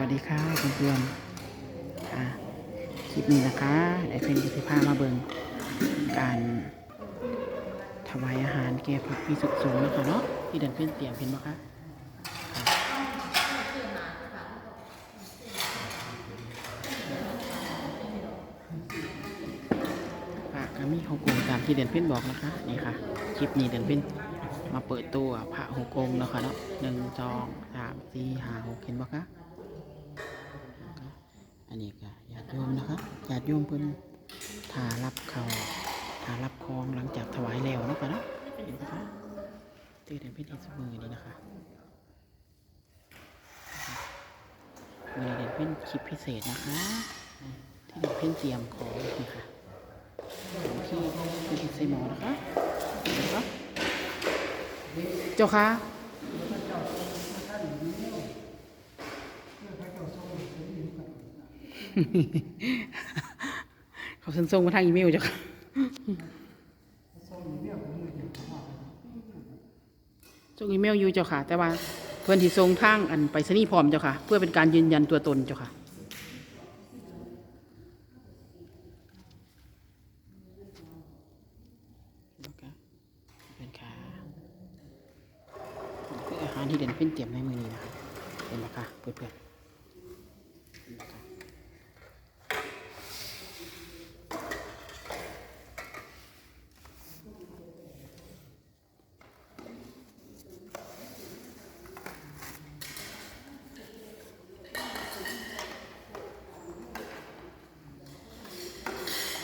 วัสดีค่ะเพื่อนๆค่ะคลิปนี้นะคะได้เป็นกิจภามาเบิงการถวายอาหารแก่ผู้มีสุขสูงนะคะเนาะที่เดินเพื่อนเตรียมเห็นไหมคะฝากมีฮกงตามที่เดินเพื่อนบอกนะคะนี่ค่ะคลิปนี้เดินเพื่อนมาเปิดตัวพระหกองค์แล้วค่ะเนาะหนึ่งสองสามสี่ห้าหกเห็นไหมคะ อันนี้ก็ญาติโยมนะครับญาติโยมเพิ่นถารับเขาถารับคองหลังจากถวายแล้วนะคะเนาะเห็นไหมคะตื่นเป็นพิธีสมือนี้นะคะมือนี้เด่นเป็นคลิปพิเศษนะคะ ที่เด่นเพ่นเตรียมของนี่ค่ะของที่คือที่ใส่หมอนะคะคะเจ้าค่ะ เขาเซ็นส่งมาทางอีเมลจ้ะค่ะส่งอีเมลอยู่เจ้าค่ะ แต่ว่าเพื่อนที่ส่งทางอันไปสนีย์พร้อมเจ้าค่ะ เพื่อเป็นการยืนยันตัวตนเจ้าค่ะเป็นค่ะอาหารที่เด่นเป็นเตรียมในมือนี้นะครับเป็นราคาเพื่อนๆ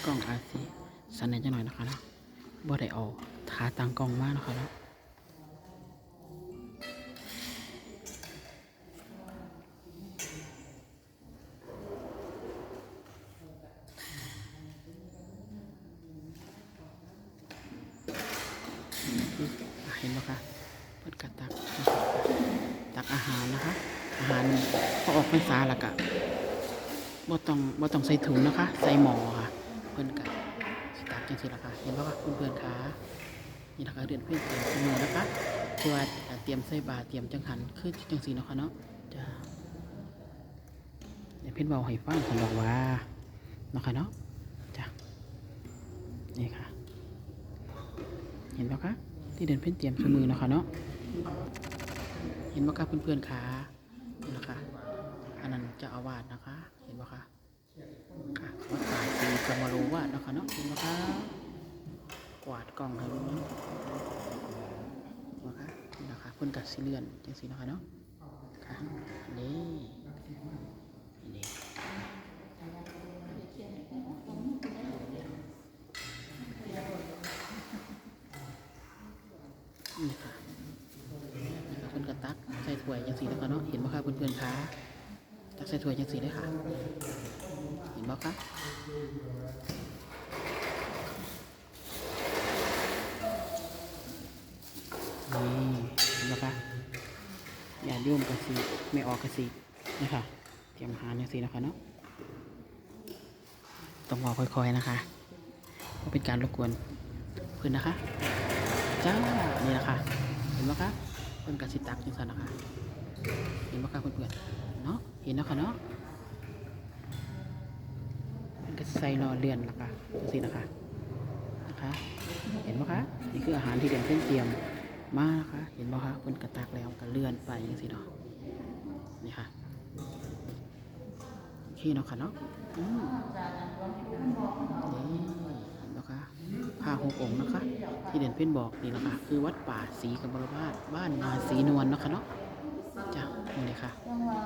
กล้องอาซีสันนิษฐานหน่อยนะคะเนาะบ่ได้เอาขาตังกล้องมากนะคะเนาะเห็นไหมคะเปิดกระตัก ตักอาหารนะคะ อาหารพอออกพรรษาแล้วก็บ่ต้องบ่ต้องใส่ถุงนะคะ ใส่หม้อค่ะ เพิ่นก็สิตักจังซี่ล่ะค่ะเห็นบ่คะเพื่อนๆคะนี่นะคะเดือนเพิ่อนเตรียมเสมอนะคะที่ว่าเตรียมใส่บาเตรียมจังหันคือจังซี่เนาะค่ะเนาะจ้าเดี๋ยวเพิ่นเว้าให้ฟังเพิ่นบอกว่าเนาะค่ะเนาะจ้ะนี่ค่ะ เห็นบ่คะที่เดินเพิ่อนเตรียมเสมอเนาะค่ะเนาะเห็นบ่คะเพื่อนๆคะนี่นะคะอันนั้นจะอาวาสนะคะ เห็นไหมคะค่ะวัดป่า ศรีกรรมโรวานะคะเนาะเห็นไหมคะกวาดกล่องให้มันเห็นไหมคะนี่นะคะเพิ่นกัดสีเลื่อนจังสีนะคะเนาะค่ะนี่นี่นี่ค่ะนี่ค่ะเพิ่นกระตักใส่ถ้วยจังสีแล้วก็เนาะเห็นไหมคะเพื่อนๆคะตักใส่ถ้วยจังสีเลยค่ะ เห็นไหมคะนี่นไหมคะอย่าโยมกระสีไม่ออกกระสีนะคะเตรียมอาหารจังสีนะคะเนาะต้องบอกค่อยๆนะคะเพราะเป็นการรบกวนเพื่อนนะคะจ้านี่นะคะ เห็นไหมคะเพื่อนกระสิตักจังสันนะคะเห็นไหมคะเพื่อนๆเนาะเห็นแล้วค่ะเนาะ ก็ใส่รอเลื่อนละค่ะสินะคะนะคะ เห็นไหมคะนี่คืออาหารที่เดือนเพื่อนเตรียมมานะคะ เห็นไหมคะเพื่อนกระตักแล้วก็เลื่อนไปอย่างสิเนาะนี่ค่ะโอเคเนาะค่ะเนาะอืมนี่เห็นไหมคะผ้าหกองค์นะคะ ที่เด่นเพื่อนบอกนี่นะคะ คือวัดป่าศรีกำบรวาสบ้านนาศรีนวลเนาะคะเนาะจ้ะนี่เลยค่ะยังว่า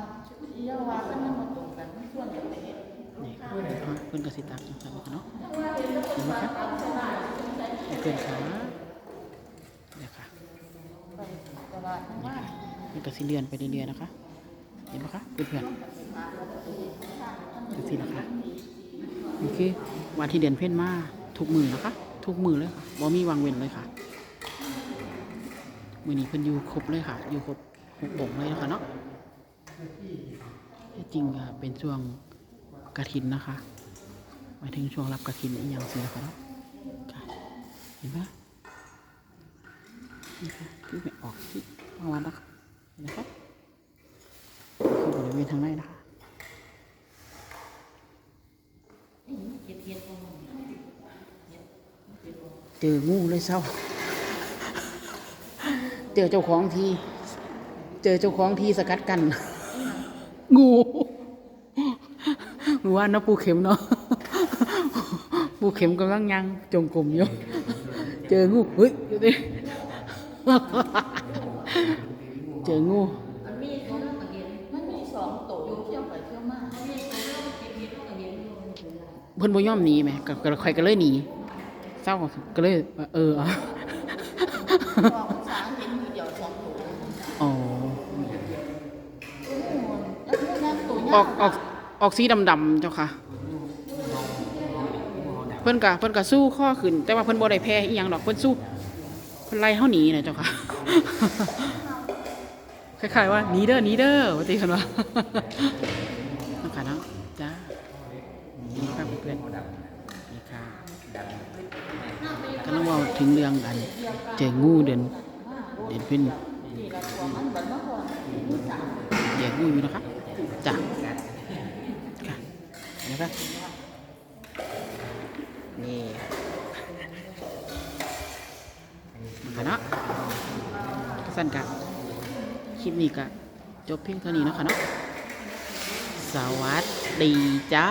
ยังว่าเป็นมันมาตรงกันส่วนกันไปเฮ็ดนี่ค่ะเห็นไหมเพื่นกระสิตักนะค่ะเนาะเห็นไหมคะให้เพื่อนขาเนี่ยค่ะนะค่ะมันก็สิเลื่อนไปเรื่อยๆนะคะ เห็นไหมคะเพื่อนๆจังสินะคะนี่คือวันที่เดือนเพ่นมาทุกมือนะคะ ทุกมือเลยค่ะบ่มีวางเว้นเลยค่ะมือนี้เพิ่นอยู่ครบเลยค่ะ อยู่ครบหกองเลยนะคะเนาะจริงอะเป็นช่วงกระถินนะคะ มาถึงช่วงรับกระถินอีกอย่างสินะครับเห็นไหมนี่ค่ะที่ไม่ออกที่ประมาณนะครับนะครับคือบริเวณทางในนะคะเจองูเลยเศร้า เจอเจ้าของทีเจอเจ้าของทีสกัดกัน งูงูว่านะปูเข็มเนาะ ปูเข็มกำลังยังจงกลมอยู่ เจองูเฮ้ยเดี๋ยวดิเจองูมีเขาเล่าตะเกียนมันมีสองโตอยู่เที่ยวไปเที่ยวมามันมีตัวเล่ากียนมีเกียนอยู่มันเป็นไรเพิ่นบ่ยอมหนีแหมก็ก็ใครก็เลยหนีเศร้าก็เลยว่าเออเอาบอกภาษาเห็นมีเดียวสองโตอ๋อออกออกออกสีดำๆเจ้าค่ะ เพิ่นก็เพิ่นก็สู้ข้อขึ้น แต่ว่าเพิ่นบ่ได้แพ้อีหยังดอกเพิ่นสู้เพิ่นไล่เฮาหนีน่ะเจ้าค่ะคล้ายๆว่าหนีเด้อหนีเด้อว่าติเพิ่นว่าเนาะค่ะเนาะจ้านี่ครับเพื่อนนี่ค่ะก็ต้องเว้าถึงเรื่องอันเจองูเดินเดินเป็นนี่ละตัวมันเหมือนเมื่อก่อนมีสามแยกงูอยู่นะครับจ้ะค่ะนี่ครับ นี่มาเนาะสั้นกับคลิปนี้ก็จบเพียงเท่านี้เนาะค่ะเนาะสวัสดีจ้า